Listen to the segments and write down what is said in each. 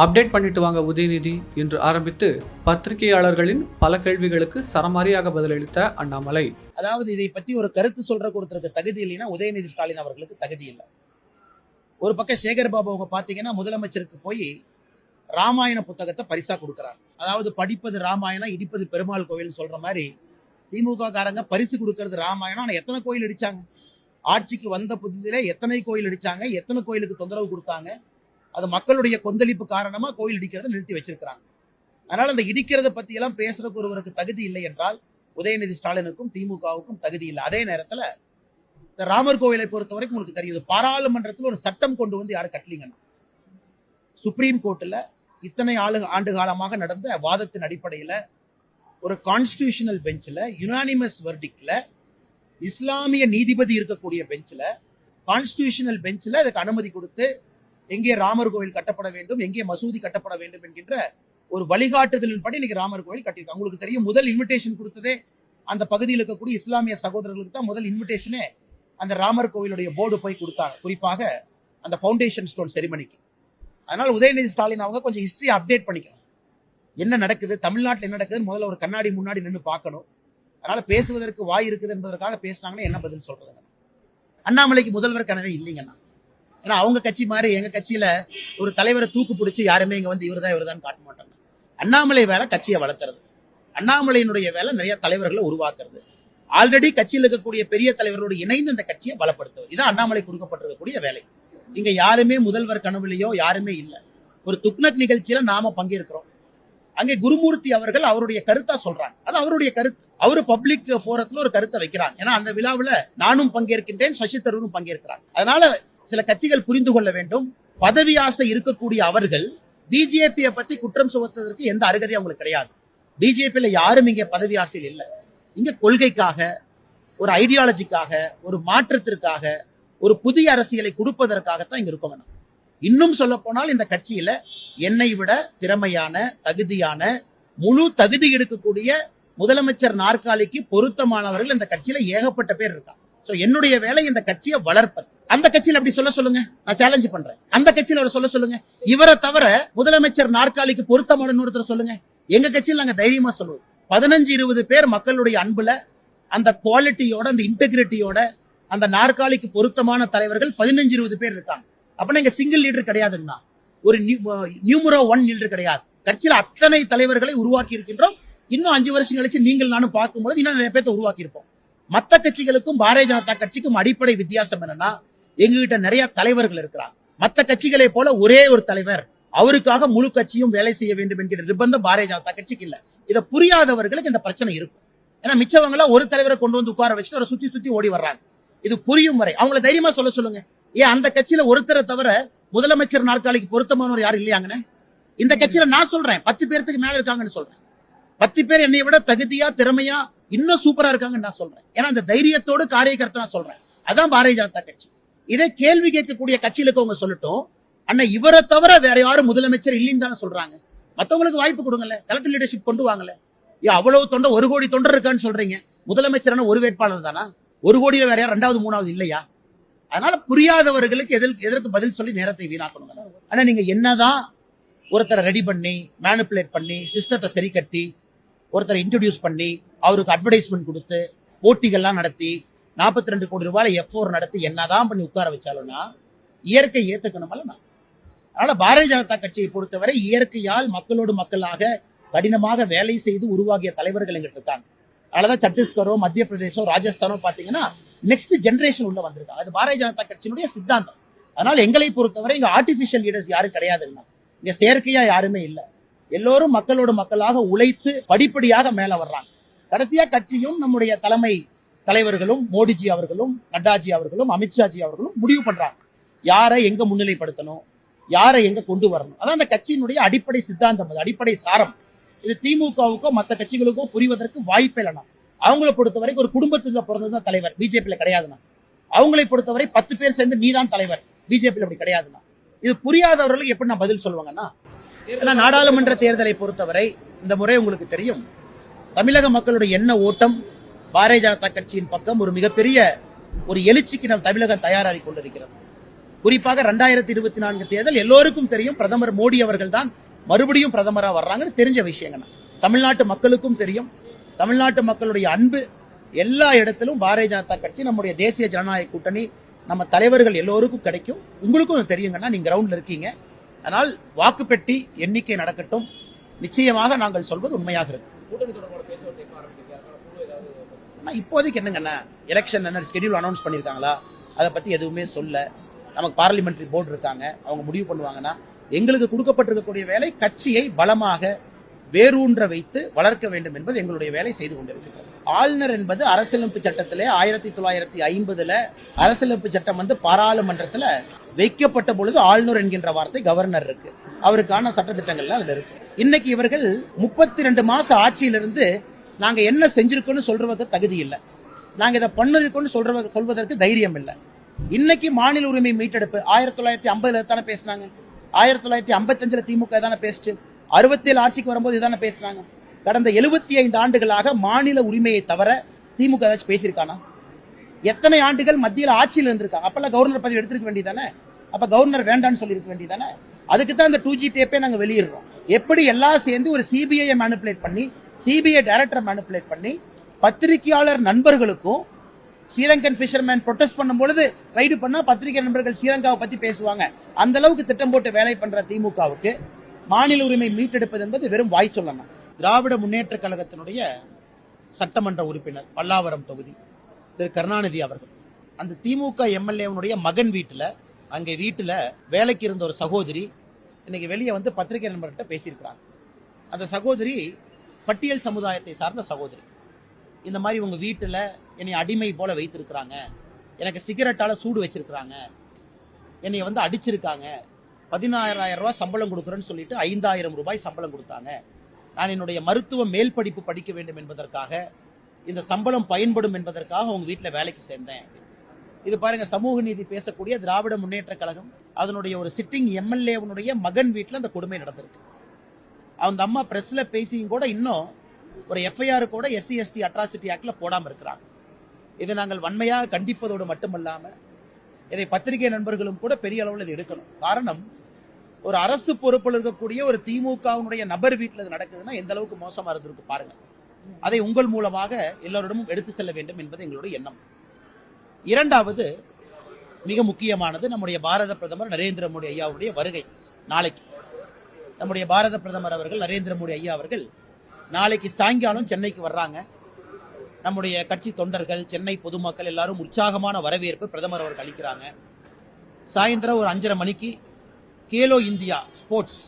Update பண்ணிட்டு வாங்க உதயநிதி என்று ஆரம்பித்து பத்திரிகையாளர்களின் பல கேள்விகளுக்கு சரமாரியாக பதிலளித்த அண்ணாமலை. அதாவது இதை பத்தி ஒரு கருத்து சொல்ற ஒருத்தருக்கு தகுதி இல்லைன்னா உதயநிதி ஸ்டாலின் அவர்களுக்கு தகுதி இல்லை. ஒரு பக்கம் சேகர் பாபு அவங்க பாத்தீங்கன்னா முதலமைச்சருக்கு போய் ராமாயண புத்தகத்தை பரிசா கொடுக்கிறார். அதாவது படிப்பது ராமாயணம் இடிப்பது பெருமாள் கோயில்னு சொல்ற மாதிரி திமுக காரங்க பரிசு கொடுக்கறது ராமாயணம். ஆனா எத்தனை கோயில் அடிச்சாங்க ஆட்சிக்கு வந்த புதிதிலே எத்தனை கோயில் அடிச்சாங்க எத்தனை கோயிலுக்கு தொந்தரவு கொடுத்தாங்க? அது மக்களுடைய கொந்தளிப்பு காரணமா கோயில் இடிக்கிறத நிறுத்தி வச்சிருக்கிறாங்க. அதனால அந்த இடிக்கிறத பத்தி எல்லாம் பேசுறதுக்கு ஒருவருக்கு தகுதி இல்லை என்றால் உதயநிதி ஸ்டாலினுக்கும் திமுகவுக்கும் தகுதி இல்லை. அதே நேரத்துல இந்த ராமர் கோவிலை பொறுத்த வரைக்கும் உங்களுக்கு தெரியுது பாராளுமன்றத்தில் ஒரு சட்டம் கொண்டு வந்து யாரும் கட்டலீங்கன்னா சுப்ரீம் கோர்ட்டில் இத்தனை ஆளு ஆண்டு காலமாக நடந்த வாதத்தின் அடிப்படையில் ஒரு கான்ஸ்டியூஷனல் பெஞ்சில் யுனானிமஸ் வெர்டிக்ல இஸ்லாமிய நீதிபதி இருக்கக்கூடிய பெஞ்சில் கான்ஸ்டியூஷனல் பெஞ்சில் அதுக்கு அனுமதி கொடுத்து எங்கே ராமர் கோவில் கட்டப்பட வேண்டும் எங்கே மசூதி கட்டப்பட வேண்டும் என்கின்ற ஒரு வழிகாட்டுதலின் படி இன்னைக்கு ராமர் கோவில் கட்டியிருக்காங்க. உங்களுக்கு தெரியும் முதல் இன்விடேஷன் கொடுத்ததே அந்த பகுதியில் இருக்கக்கூடிய இஸ்லாமிய சகோதரர்களுக்கு தான் முதல் இன்விடேஷனே அந்த ராமர் கோவிலுடைய போர்டு போய் கொடுத்தாங்க. குறிப்பாக அந்த ஃபவுண்டேஷன் ஸ்டோன் செரிமனிக்கு அதனால உதயநிதி ஸ்டாலின் அவங்க கொஞ்சம் ஹிஸ்டரி அப்டேட் பண்ணிக்கணும். என்ன நடக்குது தமிழ்நாட்டில் என்ன நடக்குதுன்னு முதல்ல ஒரு கண்ணாடி முன்னாடி நின்று பார்க்கணும். அதனால பேசுவதற்கு வாய் இருக்குது என்பதற்காக பேசினாங்கன்னா என்ன பதில் சொல்றது அண்ணாமலைக்கு முதல்வர் கனவே இல்லைங்கண்ணா. ஏன்னா அவங்க கட்சி மாதிரி எங்க கட்சியில ஒரு தலைவரை தூக்கு பிடிச்சி யாருமே இங்க வந்து இவர்தான் இவர்தான் காட்ட மாட்டாங்க. அண்ணாமலை வேலை கட்சியை வளர்த்துறது அண்ணாமலையினுடைய வேலை நிறைய தலைவர்களை உருவாக்குறது. ஆல்ரெடி கட்சியில் இருக்கக்கூடிய பெரிய தலைவர்களோடு இணைந்து இந்த கட்சியை பலப்படுத்துவது. இதான் அண்ணாமலை கொடுக்கப்பட்டிருக்கக்கூடிய வேலை. இங்க யாருமே முதல்வர் கனவுலையோ யாருமே இல்லை. ஒரு துக்னக் நிகழ்ச்சியில நாம பங்கேற்கிறோம். அங்கே குருமூர்த்தி அவர்கள் அவருடைய கருத்தா சொல்றாங்க. அது அவருடைய கருத்து. அவரு பப்ளிக் போரத்துல ஒரு கருத்தை வைக்கிறாங்க. ஏன்னா அந்த விழாவுல நானும் பங்கேற்கின்றேன் சசி தரூரும் பங்கேற்கிறாங்க. அதனால சில கட்சிகள் புரிந்து கொள்ள வேண்டும். பதவி ஆசை இருக்கக்கூடிய அவர்கள் பிஜேபியை பத்தி குற்றம் சுமத்துவதற்கு எந்த அருகதையும் அவங்களுக்கு கிடையாது. பிஜேபியில யாரும் இங்க பதவி ஆசையில் இல்லை. இங்க கொள்கைக்காக ஒரு ஐடியாலஜிக்காக ஒரு மாற்றத்திற்காக ஒரு புதிய அரசியலை கொடுப்பதற்காகத்தான் இங்க இருக்கோம் இன்னும் சொல்ல போனால் இந்த கட்சியில என்னை விட திறமையான தகுதியான முழு தகுதி எடுக்கக்கூடிய முதலமைச்சர் நாற்காலிக்கு பொருத்தமானவர்கள் இந்த கட்சியில ஏகப்பட்ட பேர் இருக்காங்க. சோ என்னுடைய வேலை இந்த கட்சியை வளர்ப்பது. அந்த கட்சியில அப்படி சொல்ல சொல்லுங்க. நான் சேலஞ்சு பண்றேன். அந்த கட்சியில அவரை சொல்ல சொல்லுங்க. இவரை தவிர முதலமைச்சர் நாற்காலிக்கு பொருத்தமான ஒருத்தர் சொல்லுங்க. எங்க கட்சியில் நாங்க தைரியமா சொல்லுவோம். பதினஞ்சு இருபது பேர் மக்களுடைய அன்புல அந்த குவாலிட்டியோட அந்த இன்டெகிரிட்டியோட அந்த நாற்காலிக்கு பொருத்தமான தலைவர்கள் பதினஞ்சு இருபது பேர் இருக்காங்க. அப்ப நீங்க சிங்கிள் லீடர் கிடையாதுங்கண்ணா. ஒரு நியூமரோ ஒன் லீடர் கிடையாது. கட்சியில அத்தனை தலைவர்களை உருவாக்கி இருக்கின்றோம். இன்னும் அஞ்சு வருஷம் கழிச்சு நீங்கள் நானும் பார்க்கும்போது இன்னும் நிறைய பேர்த்த உருவாக்கி இருப்போம். மத்த கட்சிகளுக்கும் பாரதிய ஜனதா கட்சிக்கும் அடிப்படை வித்தியாசம் என்னன்னா எங்ககிட்ட நிறைய தலைவர்கள் இருக்கிறாங்க. மத்த கட்சிகளை போல ஒரே ஒரு தலைவர் அவருக்காக முழு கட்சியும் வேலை செய்ய வேண்டும் என்கிற நிர்பந்தம் பாரதிய ஜனதா கட்சிக்கு இல்ல. இதை புரியாதவர்களுக்கு இந்த பிரச்சனை இருக்கும். ஏன்னா மிச்சவங்களா ஒரு தலைவரை கொண்டு வந்து உட்கார வச்சுட்டு அவரை சுத்தி சுத்தி ஓடி வர்றாங்க. இது புரியும் வரை. அவங்கள தைரியமா சொல்ல சொல்லுங்க. ஏன் அந்த கட்சியில ஒருத்தரை தவிர முதலமைச்சர் நாற்காலிக்கு பொருத்தமானவர் யாரும் இல்லையாங்கன்னு இந்த கட்சியில நான் சொல்றேன். பத்து பேர்த்துக்கு மேல இருக்காங்கன்னு சொல்றேன். பத்து பேர் என்னை விட தகுதியா திறமையா இன்னும் சூப்பரா இருக்காங்கன்னு நான் சொல்றேன். ஏன்னா அந்த தைரியத்தோடு காரியகர்த்தா நான் சொல்றேன். அதான் பாரதிய ஜனதா கட்சி. இதே கேள்வி கேட்கக்கூடிய கட்சியில இருக்கவங்க சொல்லட்டும். அண்ணா இவரை தவிர வேற யாரும் முதலமைச்சர் இல்லைன்னு தானே சொல்றாங்க. மத்தவங்களுக்கு வாய்ப்பு கொடுங்கல்ல கலெக்டர் லீடர்ஷிப் கொண்டு வாங்கல. ஏன் அவ்வளவு தொண்டை ஒரு கோடி தொண்டர் இருக்கான்னு சொல்றீங்க. முதலமைச்சரான ஒரு வேட்பாளர் தானா? ஒரு கோடியில வேற யார் ரெண்டாவது மூணாவது இல்லையா? அதனால புரியாதவர்களுக்கு எதற்கு எதற்கு பதில் சொல்லி நேரத்தை வீணாக்கணும் ஆனா நீங்க என்னதான் ஒருத்தரை ரெடி பண்ணி மேனிப்புலேட் பண்ணி சிஸ்டத்தை சரி கட்டி ஒருத்தரை இன்ட்ரடியூஸ் பண்ணி அவருக்கு அட்வர்டைஸ்மெண்ட் கொடுத்து போட்டிகள்லாம் நடத்தி நாற்பத்தி ரெண்டு கோடி ரூபாய் எஃப் நடத்தி என்னதான் பண்ணி உட்கார வச்சாலும்னா இயற்கை ஏத்துக்கணுமல்ல அதனால பாரதிய ஜனதா கட்சியை பொறுத்தவரை இயற்கையால் மக்களோடு மக்களாக கடினமாக வேலை செய்து உருவாகிய தலைவர்கள் எங்கிட்ட இருக்காங்க. அதனாலதான் சத்தீஸ்கரோ மத்திய பிரதேசோ ராஜஸ்தானோ பாத்தீங்கன்னா நெக்ஸ்ட் ஜெனரேஷன் உள்ள வந்திருக்காங்க. அது பாரதிய ஜனதா கட்சியினுடைய சித்தாந்தம். அதனால எங்களை பொறுத்தவரை இங்க ஆர்டிபிஷியல் லீடர்ஸ் யாரும் கிடையாதுன்னா இங்க செயற்கையா யாருமே இல்ல. எல்லோரும் மக்களோட மக்களாக உழைத்து படிப்படியாக மேல வர்றாங்க. கடைசியா கட்சியும் நம்முடைய தலைமை தலைவர்களும் மோடிஜி அவர்களும் நட்டாஜி அவர்களும் அமித்ஷாஜி அவர்களும் முடிவு பண்றாங்க. யாரை எங்க முன்னிலைப்படுத்தணும்? யாரை எங்க கொண்டு வரணும்? அதான் அந்த கட்சியினுடைய அடிப்படை சித்தாந்தம். அது அடிப்படை சாரம். இது திமுகவுக்கோ மற்ற கட்சிகளுக்கோ புரிவதற்கு வாய்ப்பே இல்லைனா அவங்கள பொறுத்தவரைக்கும் ஒரு குடும்பத்தில் பிறந்தது தான் தலைவர். பிஜேபியில கிடையாதுண்ணா. அவங்களை பொறுத்தவரை பத்து பேர் சேர்ந்து நீதான் தலைவர். பிஜேபியில் அப்படி கிடையாதுண்ணா. இது புரியாதவர்களுக்கு எப்படி நான் பதில் சொல்லுவாங்கன்னா ஏன்னா நாடாளுமன்ற தேர்தலை பொறுத்தவரை இந்த முறை உங்களுக்கு தெரியும். தமிழக மக்களுடைய எண்ண ஓட்டம் பாரதிய ஜனதா கட்சியின் பக்கம் ஒரு மிகப்பெரிய ஒரு எழுச்சிக்கு நம் தமிழகம் தயாராகி கொண்டிருக்கிறது. குறிப்பாக ரெண்டாயிரத்தி இருபத்தி நான்கு தேர்தல் எல்லோருக்கும் தெரியும். பிரதமர் மோடி அவர்கள் தான் மறுபடியும் பிரதமராக வர்றாங்கன்னு தெரிஞ்ச விஷயங்கள் தமிழ்நாட்டு மக்களுக்கும் தெரியும். தமிழ்நாட்டு மக்களுடைய அன்பு எல்லா இடத்திலும் பாரதிய ஜனதா கட்சி நம்முடைய தேசிய ஜனநாயக கூட்டணி நம்ம தலைவர்கள் எல்லோருக்கும் கிடைக்கும். உங்களுக்கும் தெரியுங்கன்னா நீங்க கிரவுண்ட்ல இருக்கீங்க. ஆனால் வாக்குப்பெட்டி எண்ணிக்கை நடக்கட்டும். நிச்சயமாக நாங்கள் சொல்வது உண்மையாக இருக்கும் ஆனால் இப்போதைக்கு என்னங்கண்ணா எலெக்ஷன் என்ன ஸ்கெடியூல் அனௌன்ஸ் பண்ணியிருக்காங்களா அதை பற்றி எதுவுமே சொல்ல நமக்கு பார்லிமெண்ட்ரி போர்டு இருக்காங்க அவங்க முடிவு பண்ணுவாங்கன்னா எங்களுக்கு கொடுக்கப்பட்டிருக்கக்கூடிய வேலை கட்சியை பலமாக வேரூன்ற வைத்து வளர்க்க வேண்டும் என்பது எங்களுடைய வேலை செய்து கொண்டிருக்கிறோம் ஆளுநர் என்பது அரசியலமைப்பு சட்டத்திலே ஆயிரத்தி தொள்ளாயிரத்தி ஐம்பதுல அரசியலமைப்பு சட்டம் வந்து பாராளுமன்றத்துல வைக்கப்பட்ட பொழுது ஆளுநர் என்கின்ற வார்த்தை கவர்னர் இருக்கு. அவருக்கான சட்டத்திட்டங்கள்லாம் அதுல இருக்கு. இன்னைக்கு இவர்கள் முப்பத்தி ரெண்டு மாச ஆட்சியிலிருந்து நாங்க என்ன செஞ்சிருக்கோம்னு சொல்றதுக்கு தகுதி இல்லை. நாங்க இதை பண்ணிருக்கோம்னு சொல்ற சொல்வதற்கு தைரியம் இல்லை. இன்னைக்கு மாநில உரிமை மீட்டெடுப்பு ஆயிரத்தி தொள்ளாயிரத்தி ஐம்பதுல தானே பேசினாங்க. ஆயிரத்தி தொள்ளாயிரத்தி ஐம்பத்தஞ்சுல திமுக தானே பேசுச்சு. அறுபத்தேழு ஆட்சிக்கு வரும்போது இதானே பேசினாங்க. கடந்த எழுபத்தி ஐந்து ஆண்டுகளாக மாநில உரிமையை தவிர திமுக ஏதாச்சும் பேசியிருக்கானா? எத்தனை ஆண்டுகள் மத்தியில் ஆட்சியில் இருந்திருக்காங்க? அப்பெல்லாம் கவர்னர் பதவி எடுத்திருக்க வேண்டியதானே? அப்ப கவர்னர் வேண்டாம்னு சொல்லியிருக்க வேண்டியதானே? அதுக்கு தான் இந்த டூ ஜி டேப்பே நாங்கள் வெளியிடுறோம். எப்படி எல்லாம் சேர்ந்து ஒரு சிபிஐ மேனிபுலேட் பண்ணி சிபிஐ டைரக்டர் மேனிப்புலேட் பண்ணி பத்திரிகையாளர் நண்பர்களுக்கும் ஸ்ரீலங்கன் ஃபிஷர்மேன் ப்ரொடெஸ்ட் பண்ணும் பொழுது ரைடு பண்ணா பத்திரிகை நண்பர்கள் ஸ்ரீலங்காவை பத்தி பேசுவாங்க. அந்த அளவுக்கு திட்டம் போட்டு வேலை பண்ற திமுகவுக்கு மாநில உரிமை மீட்டெடுப்பது என்பது வெறும் வாய் சொல்லணும் திராவிட முன்னேற்ற கழகத்தினுடைய சட்டமன்ற உறுப்பினர் பல்லாவரம் தொகுதி திரு கருணாநிதி அவர்கள். அந்த திமுக எம்எல்ஏவனுடைய மகன் வீட்டில் அங்கே வீட்டில் வேலைக்கு இருந்த ஒரு சகோதரி இன்னைக்கு வெளியே வந்து பத்திரிகை நண்பர்கிட்ட பேசியிருக்கிறாங்க. அந்த சகோதரி பட்டியல் சமுதாயத்தை சார்ந்த சகோதரி. இந்த மாதிரி உங்கள் வீட்டில் என்னை அடிமை போல வைத்திருக்கிறாங்க. எனக்கு சிகரெட்டால் சூடு வச்சிருக்கிறாங்க. என்னை வந்து அடிச்சிருக்காங்க. பதினாயிரம் ரூபாய் சம்பளம் கொடுக்குறேன்னு சொல்லிட்டு ஐந்தாயிரம் ரூபாய் சம்பளம் கொடுத்தாங்க. நான் என்னுடைய மருத்துவ மேல் படிப்பு படிக்க வேண்டும் என்பதற்காக இந்த சம்பளம் பயன்படும் என்பதற்காக உங்க வீட்டில் வேலைக்கு சேர்ந்தேன். இது பாருங்க சமூக நீதி பேசக்கூடிய திராவிட முன்னேற்ற கழகம். அதனுடைய ஒரு சிட்டிங் எம்எல்ஏவனுடைய மகன் வீட்டில் அந்த கொடுமை நடந்திருக்கு. அந்த அம்மா பிரஸ்ல பேசியும் கூட இன்னும் ஒரு எஃப்ஐஆர் கூட எஸ்சி எஸ்டி அட்ராசிட்டி ஆக்ட்ல போடாம இருக்கிறாங்க. இதை நாங்கள் வன்மையாக கண்டிப்பதோடு மட்டுமல்லாம இதை பத்திரிகை நண்பர்களும் கூட பெரிய அளவில் இது எடுக்கணும். காரணம் ஒரு அரசு பொறுப்பில் இருக்கக்கூடிய ஒரு திமுகவினுடைய நபர் வீட்டில் இது நடக்குதுன்னா எந்த அளவுக்கு மோசமா இருந்திருக்கு பாருங்க. அதை உங்கள் மூலமாக எல்லோரிடமும் எடுத்து செல்ல வேண்டும் என்பது எங்களுடைய எண்ணம். இரண்டாவது மிக முக்கியமானது நம்முடைய பாரத பிரதமர் நரேந்திர மோடி ஐயாவுடைய வருகை நாளைக்கு. நம்முடைய பாரத பிரதமர் அவர்கள் நரேந்திர மோடி ஐயா அவர்கள் நாளைக்கு சாயங்காலம் சென்னைக்கு வர்றாங்க. நம்முடைய கட்சி தொண்டர்கள் சென்னை பொதுமக்கள் எல்லாரும் உற்சாகமான வரவேற்பு பிரதமர் அவர்கள் அளிக்கிறாங்க. சாயந்தரம் ஒரு அஞ்சரை மணிக்கு கேலோ இந்தியா ஸ்போர்ட்ஸ்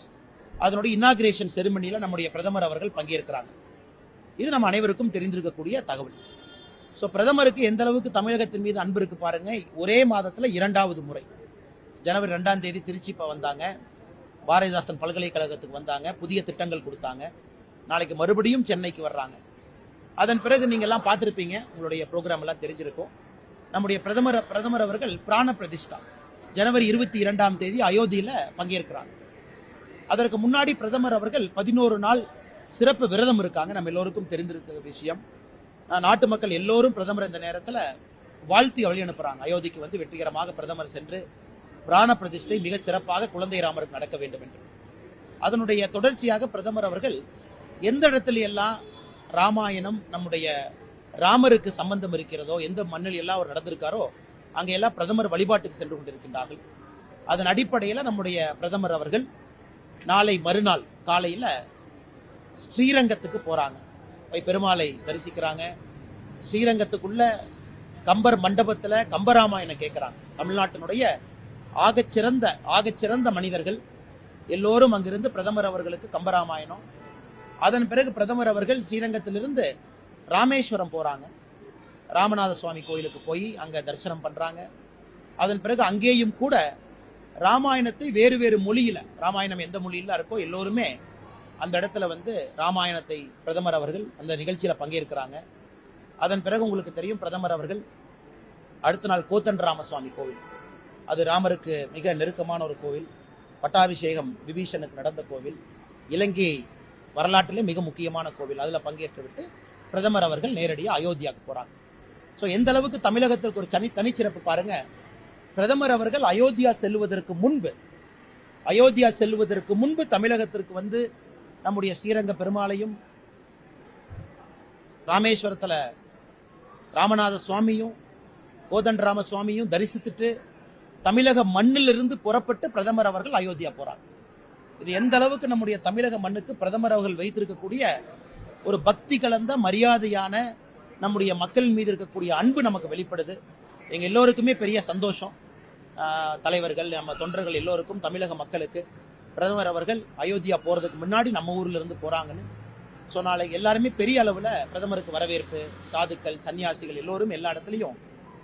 அதனுடைய இனாகிரேஷன் செரிமனியில் நம்முடைய பிரதமர் அவர்கள் பங்கேற்கிறாங்க. இது நம்ம அனைவருக்கும் தெரிந்திருக்கக்கூடிய தகவல். ஸோ பிரதமருக்கு எந்த அளவுக்கு தமிழகத்தின் மீது அன்பு இருக்கு பாருங்க ஒரே மாதத்தில் இரண்டாவது முறை. ஜனவரி ரெண்டாம் தேதி திருச்சி இப்போ வந்தாங்க. பாரதிதாசன் பல்கலைக்கழகத்துக்கு வந்தாங்க புதிய திட்டங்கள் கொடுத்தாங்க. நாளைக்கு மறுபடியும் சென்னைக்கு வர்றாங்க. அதன் பிறகு நீங்கள்லாம் எல்லாம் உங்களுடைய ப்ரோக்ராம் எல்லாம் தெரிஞ்சிருக்கும். நம்முடைய பிரதமர் பிரதமர் அவர்கள் பிராண பிரதிஷ்டா. ஜனவரி இருபத்தி இரண்டாம் தேதி அயோத்தியில் பங்கேற்கிறாங்க அதற்கு முன்னாடி பிரதமர் அவர்கள் பதினோரு நாள் சிறப்பு விரதம் இருக்காங்க. நம்ம எல்லோருக்கும் தெரிந்திருக்கிற விஷயம். நாட்டு மக்கள் எல்லோரும் பிரதமர் இந்த நேரத்தில் வாழ்த்தி வழி அனுப்புறாங்க. அயோத்திக்கு வந்து வெற்றிகரமாக பிரதமர் சென்று பிராண பிரதிஷ்டை மிகச் சிறப்பாக குழந்தை ராமருக்கு நடக்க வேண்டும் என்று. அதனுடைய தொடர்ச்சியாக பிரதமர் அவர்கள் எந்த இடத்துல எல்லாம் ராமாயணம் நம்முடைய ராமருக்கு சம்பந்தம் இருக்கிறதோ எந்த மண்ணில் எல்லாம் அவர் நடந்திருக்காரோ அங்கே எல்லாம் பிரதமர் வழிபாட்டுக்கு சென்று கொண்டிருக்கின்றார்கள். அதன் அடிப்படையில் நம்முடைய பிரதமர் அவர்கள் நாளை மறுநாள் காலையில் ஸ்ரீரங்கத்துக்கு போகிறாங்க போய் பெருமாளை தரிசிக்கிறாங்க. ஸ்ரீரங்கத்துக்குள்ள கம்பர் மண்டபத்தில் கம்பராமாயணம் கேட்குறாங்க தமிழ்நாட்டினுடைய ஆகச்சிறந்த ஆகச்சிறந்த மனிதர்கள் எல்லோரும் அங்கிருந்து பிரதமர் அவர்களுக்கு கம்பராமாயணம். அதன் பிறகு பிரதமர் அவர்கள் ஸ்ரீரங்கத்திலிருந்து ராமேஸ்வரம் போகிறாங்க ராமநாத சுவாமி கோயிலுக்கு போய் அங்கே தரிசனம் பண்ணுறாங்க அதன் பிறகு அங்கேயும் கூட ராமாயணத்தை வேறு வேறு மொழியில் ராமாயணம் எந்த மொழியில் இருக்கோ எல்லோருமே அந்த இடத்துல வந்து ராமாயணத்தை பிரதமர் அவர்கள் அந்த நிகழ்ச்சியில் பங்கேற்கிறாங்க. அதன் பிறகு உங்களுக்கு தெரியும் பிரதமர் அவர்கள் அடுத்த நாள் கோத்தன் ராமசுவாமி கோவில். அது ராமருக்கு மிக நெருக்கமான ஒரு கோவில். பட்டாபிஷேகம் விபீஷனுக்கு நடந்த கோவில். இலங்கை வரலாற்றிலே மிக முக்கியமான கோவில். அதில் பங்கேற்றுவிட்டு பிரதமர் அவர்கள் நேரடியாக அயோத்தியாவுக்கு போகிறாங்க ஸோ எந்த அளவுக்கு தமிழகத்திற்கு ஒரு தனி தனிச்சிறப்பு பாருங்க. பிரதமர் அவர்கள் அயோத்தியா செல்வதற்கு முன்பு அயோத்தியா செல்வதற்கு முன்பு தமிழகத்திற்கு வந்து நம்முடைய ஸ்ரீரங்க பெருமாளையும் ராமேஸ்வரத்தில் ராமநாத சுவாமியும் கோதண்டராம சுவாமியும் தரிசித்துட்டு தமிழக மண்ணிலிருந்து புறப்பட்டு பிரதமர் அவர்கள் அயோத்தியா போறார். இது எந்த அளவுக்கு நம்முடைய தமிழக மண்ணுக்கு பிரதமர் அவர்கள் வைத்திருக்கக்கூடிய ஒரு பக்தி கலந்த மரியாதையான நம்முடைய மக்கள் மீது இருக்கக்கூடிய அன்பு நமக்கு வெளிப்படுது. எங்க எல்லோருக்குமே பெரிய சந்தோஷம். தலைவர்கள் நம்ம தொண்டர்கள் எல்லோருக்கும் தமிழக மக்களுக்கு. பிரதமர் அவர்கள் அயோத்தியா போறதுக்கு முன்னாடி நம்ம ஊர்ல இருந்து போறாங்கன்னு ஸோ நாளைக்கு எல்லாருமே பெரிய அளவுல பிரதமருக்கு வரவேற்பு சாதுக்கள் சன்னியாசிகள் எல்லோரும் எல்லா இடத்துலையும்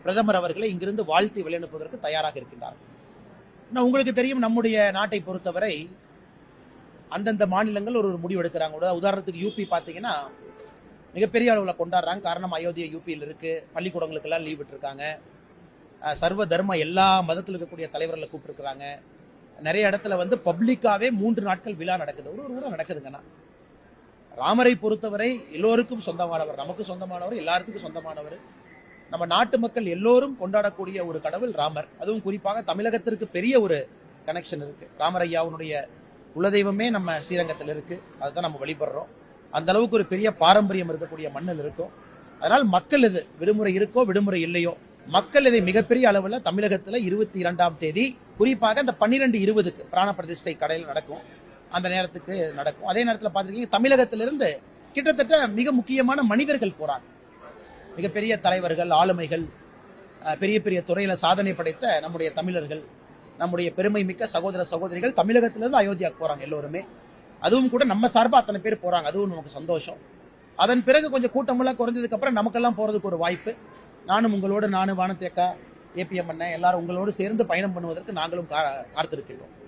பிரதமர் அவர்களை இங்கிருந்து வாழ்த்தி வெளியனுப்புவதற்கு தயாராக இருக்கின்றார்கள் நான் உங்களுக்கு தெரியும் நம்முடைய நாட்டை பொறுத்தவரை அந்தந்த மாநிலங்கள் ஒரு ஒரு முடிவு எடுக்கிறாங்க. உதாரணத்துக்கு யூபி பார்த்தீங்கன்னா மிகப்பெரிய அளவில் கொண்டாடுறாங்க. காரணம் அயோத்தியா யூபியில் இருக்கு. பள்ளிக்கூடங்களுக்கெல்லாம் லீவ் விட்டுருக்காங்க. சர்வ தர்ம எல்லா மதத்தில் இருக்கக்கூடிய தலைவர்களை கூப்பிட்டுருக்காங்க நிறைய இடத்துல வந்து பப்ளிக்காவே மூன்று நாட்கள் விழா நடக்குது. ஒரு ஒரு ஊரா நடக்குதுங்கண்ணா. ராமரை பொறுத்தவரை எல்லோருக்கும் சொந்தமானவர். நமக்கு சொந்தமானவர் எல்லாருக்கும் சொந்தமானவர். நம்ம நாட்டு மக்கள் எல்லோரும் கொண்டாடக்கூடிய ஒரு கடவுள் ராமர். அதுவும் குறிப்பாக தமிழகத்திற்கு பெரிய ஒரு கனெக்ஷன் இருக்கு. ராமரையாவுனுடைய குலதெய்வமே நம்ம ஸ்ரீரங்கத்தில் இருக்கு. அதுதான் நம்ம வழிபடுறோம். அந்த அளவுக்கு ஒரு பெரிய பாரம்பரியம் இருக்கக்கூடிய மண்ணில் இருக்கும். அதனால் மக்கள் இது விடுமுறை இருக்கோ விடுமுறை இல்லையோ மக்கள் இதை மிகப்பெரிய அளவில் தமிழகத்தில் இருபத்தி இரண்டாம் தேதி குறிப்பாக அந்த பன்னிரெண்டு இருபதுக்கு பிராண பிரதிஷ்டை கடையில் நடக்கும். அந்த நேரத்துக்கு நடக்கும். அதே நேரத்தில் பார்த்துருக்கீங்க தமிழகத்திலிருந்து கிட்டத்தட்ட மிக முக்கியமான மனிதர்கள் போறாங்க. மிகப்பெரிய தலைவர்கள் ஆளுமைகள் பெரிய பெரிய துறையில் சாதனை படைத்த நம்முடைய தமிழர்கள் நம்முடைய பெருமை மிக்க சகோதர சகோதரிகள் தமிழகத்திலிருந்து அயோத்தியாவுக்கு போகிறாங்க எல்லோருமே. அதுவும் கூட நம்ம சார்பாக அத்தனை பேர் போகிறாங்க அதுவும் நமக்கு சந்தோஷம். அதன் பிறகு கொஞ்சம் கூட்டமெல்லாம் குறைஞ்சதுக்கப்புறம் நமக்கெல்லாம் போகிறதுக்கு ஒரு வாய்ப்பு. நானும் உங்களோடு நானும் வானத்தேக்கா ஏபிஎம் அண்ணன் எல்லாரும் உங்களோடு சேர்ந்து பயணம் பண்ணுவதற்கு நாங்களும் கா- காத்திருக்கின்றோம்.